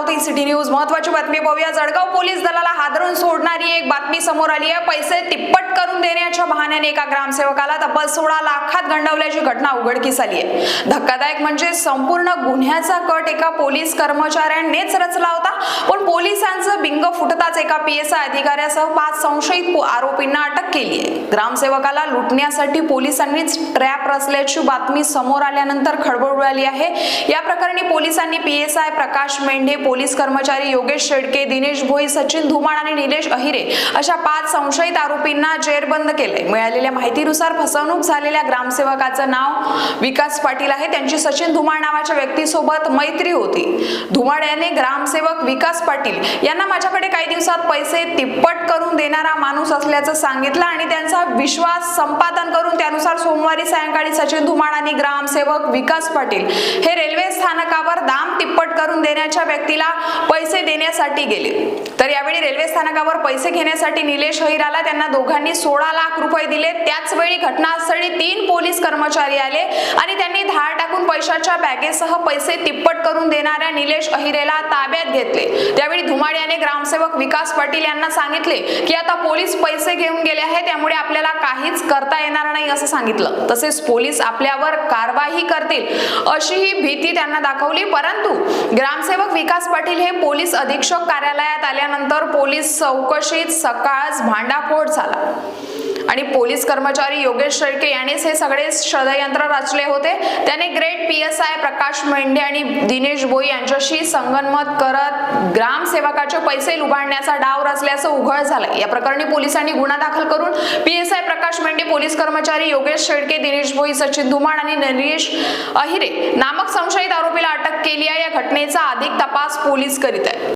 Amravati city news. महत्वाची बातमी पाहूया. जळगाव पोलीस दलाला हादरून सोडणारी एक बातमी समोर आली आहे. पैसे तिप्पट करून देण्याच्या बहाण्याने एका ग्रामसेवकाला तब्बल सोळा लाखात गंडवल्याची घटना उघडकीस आली आहे धक्कादायक म्हणजे संपूर्ण गुन्ह्याचा कट एका पोलीस कर्मचाऱ्यांनीच रचला होता. पण पोलिसांचं बिंग फुटताच एका पी एस आय अधिकाऱ्यासह पाच संशयित आरोपींना अटक केली आहे ग्रामसेवकाला लुटण्यासाठी पोलिसांनीच ट्रॅप रचल्याची बातमी समोर आल्यानंतर खळबळ उडाली आहे. या प्रकरणी पोलिसांनी P S I Prakash Mendhe police कर्मचारी योगेश शेडके दिनेश भोई सचिन धुमाळ आणि निलेश अहिरे अशा पाच संशयित आरोपींना जेरबंद केलंय. मिळालेल्या माहितीनुसार फसवणूक झालेल्या ग्रामसेवकाचं नाव विकास पाटील आहे. त्यांची सचिन धुमाळ नावाच्या व्यक्तीसोबत मैत्री होती. धुमाळ याने ग्रामसेवक विकास पाटील यांना माझ्याकडे काही दिवसात पैसे तिप्पट करून देणारा माणूस असल्याचं सांगितलं आणि त्यांचा विश्वास संपादन करून त्यानुसार सोमवारी सायंकाळी सचिन धुमाळ आणि ग्रामसेवक विकास पाटील हे रेल्वे स्थानकावर दाम तिप्पट करून देण्याच्या व्यक्तीला पैसे देण्यासाठी गेले. तर यावेळी रेल्वे स्थानकावर पैसे घेण्यासाठी निलेश अहिराला त्यांना दोघांनी सोळा लाख रुपये दिले. त्याचवेळी घटनास्थळी तीन पोलीस कर्मचारी आले आणि त्यांनी धाड टाकून पैशाच्या बॅगेसह पैसे तिप्पट करून देणाऱ्या निलेश अहिरेला ताब्यात घेतले. त्यावेळी धुमाड्याने याने ग्रामसेवक विकास पाटील यांना सांगितले की आता पोलीस पैसे घेऊन गेले आहे त्यामुळे आपल्याला काहीच करता येणार नाही असं सांगितलं. तसेच पोलीस आपल्यावर कारवाई करतील अशी ही भीती त्यांना दाखवली. परंतु ग्रामसेवक विकास पाटील हे पोलीस अधीक्षक कार्यालयात आल्यानंतर पोलीस चौकशीत सकाळच भांडाफोड झाला. आणि पोलीस कर्मचारी योगेश शेळके यांनीच हे सगळे षडयंत्र रचले होते. त्याने great P S I Prakash Mendhe आणि दिनेश भोई यांच्याशी संगनमत करत ग्रामसेवकाचे पैसे लुबाडण्याचा डाव रचल्याचं उघड झालं या प्रकरणी पोलिसांनी गुन्हा दाखल करून P S I Prakash Mendhe police कर्मचारी योगेश शेळके दिनेश भोई सचिन धुमाळ आणि नरेश अहिरे नामक संशयित आरोपीला अटक केली आहे. या घटनेचा अधिक तपास पोलीस करीत आहेत.